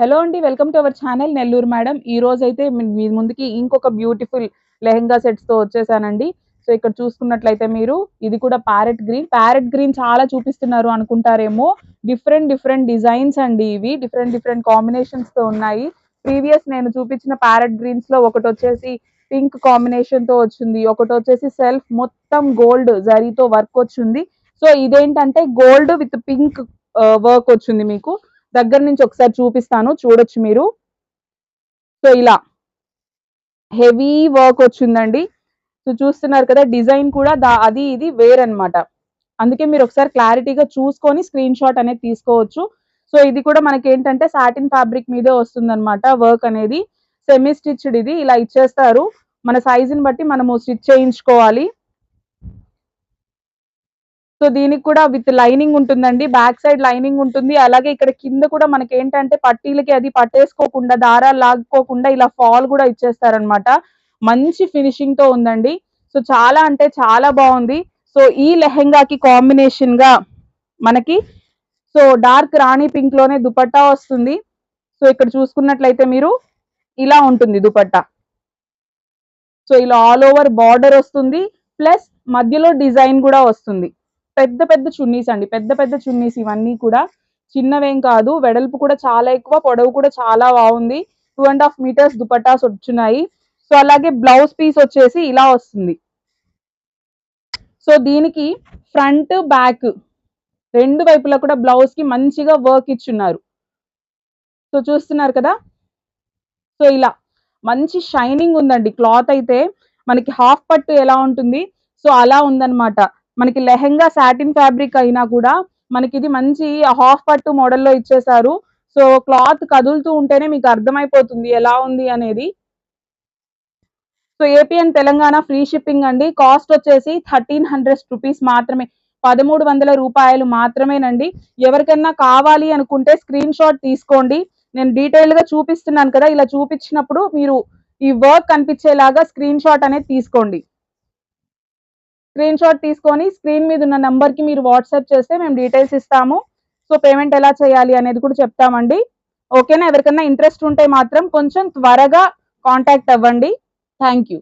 Hello అండి welcome to our channel Nellore madam ఈ రోజు అయితే మీ- ముందుకి ఇంకొక బ్యూటిఫుల్ లెహెంగా సెట్స్తో వచ్చేసానండి. సో ఇక్కడ చూసుకున్నట్లయితే మీరు ఇది కూడా ప్యారెట్ గ్రీన్ ప్యారెట్ గ్రీన్ చాలా చూపిస్తున్నారు అనుకుంటారేమో. డిఫరెంట్ డిఫరెంట్ డిజైన్స్ అండి ఇవి. డిఫరెంట్ డిఫరెంట్ కాంబినేషన్స్తో ఉన్నాయి. ప్రీవియస్ నేను చూపించిన ప్యారెట్ గ్రీన్స్లో ఒకటి వచ్చేసి పింక్ కాంబినేషన్తో వచ్చింది. ఒకటి వచ్చేసి సెల్ఫ్ మొత్తం గోల్డ్ జరీతో వర్క్ వచ్చింది. సో ఇదేంటంటే గోల్డ్ విత్ పింక్ వర్క్ వచ్చింది మీకు. దగ్గర నుంచి ఒకసారి చూపిస్తాను చూడొచ్చు మీరు. సో ఇలా. హెవీ వర్క్ వచ్చిందండి. సో చూస్తున్నారు కదా డిజైన్ కూడా దా- అది ఇది వేరనమాట అందుకే మీరు ఒకసారి క్లారిటీగా చూసుకొని స్క్రీన్ షాట్ అనేది తీసుకోవచ్చు. సో ఇది కూడా మనకి ఏంటంటే సాటిన్ ఫ్యాబ్రిక్ మీదే వస్తుందన్నమాట వర్క్ అనేది. సెమీ స్టిచ్డ్ ఇది ఇలా ఇచ్చేస్తారు. మన సైజుని బట్టి మనము స్టిచ్ చేయించుకోవాలి. సో దీనికి కూడా విత్ లైనింగ్ ఉంటుందండి. బ్యాక్ సైడ్ లైనింగ్ ఉంటుంది. అలాగే ఇక్కడ కింద కూడా మనకి ఏంటంటే పట్టీలకి అది పట్టేసుకోకుండా దారాలు లాగుకోకుండా ఇలా ఫాల్ కూడా ఇచ్చేస్తారనమాట మంచి ఫినిషింగ్తో ఉందండి. సో చాలా అంటే చాలా బాగుంది. సో ఈ లెహెంగాకి కాంబినేషన్గా మనకి సో డార్క్ రాణి పింక్లోనే దుపట్టా వస్తుంది. సో ఇక్కడ చూసుకున్నట్లయితే మీరు ఇలా ఉంటుంది దుపట్టా. సో ఇలా ఆల్ ఓవర్ బార్డర్ వస్తుంది. ప్లస్ మధ్యలో డిజైన్ కూడా వస్తుంది. పెద్ద పెద్ద చున్నీస్ అండి. పెద్ద పెద్ద చున్నీస్ ఇవన్నీ కూడా చిన్నవేం కాదు. వెడల్పు కూడా చాలా ఎక్కువ పొడవు కూడా చాలా బాగుంది. Two and half metres dupattas వచ్చున్నాయి. సో అలాగే బ్లౌజ్ పీస్ వచ్చేసి ఇలా వస్తుంది. సో దీనికి ఫ్రంట్ బ్యాక్ రెండు వైపులా కూడా బ్లౌజ్కి మంచిగా వర్క్ ఇచ్చున్నారు. సో చూస్తున్నారు కదా? సో ఇలా మంచి షైనింగ్ ఉందండి. క్లాత్ అయితే మనకి హాఫ్ పట్టు ఎలా ఉంటుంది? సో అలా ఉందన్నమాట. మనకి లెహెంగా సాటిన్ ఫ్యాబ్రిక్ అయినా కూడా మనకి ఇది మంచి హాఫ్ పట్టు మోడల్లో ఇచ్చేసారు సో క్లాత్ కదులుతూ ఉంటేనే మీకు అర్థమైపోతుంది ఎలా ఉంది అనేది. So AP and Telangana free shipping అండి. కాస్ట్ వచ్చేసి థర్టీన్ హండ్రెడ్ రూపీస్ మాత్రమే. పదమూడు వందల రూపాయలు మాత్రమేనండి. ఎవరికైనా కావాలి అనుకుంటే స్క్రీన్ షాట్ తీసుకోండి. నేను డీటెయిల్గా చూపిస్తున్నాను కదా ఇలా చూపించినప్పుడు మీరు ఈ వర్క్ కనిపించేలాగా స్క్రీన్ షాట్ అనేది తీసుకోండి. స్క్రీన్ షాట్ తీసుకొని స్క్రీన్ మీద ఉన్న నెంబర్కి మీరు వాట్సాప్ చేస్తే మేము డీటెయిల్స్ ఇస్తాము. సో పేమెంట్ ఎలా చేయాలి అనేది కూడా చెప్తామండి. ఓకేనా ఎవరికైనా ఇంట్రెస్ట్ ఉంటే మాత్రం కొంచెం త్వరగా కాంటాక్ట్ అవ్వండి. Thank you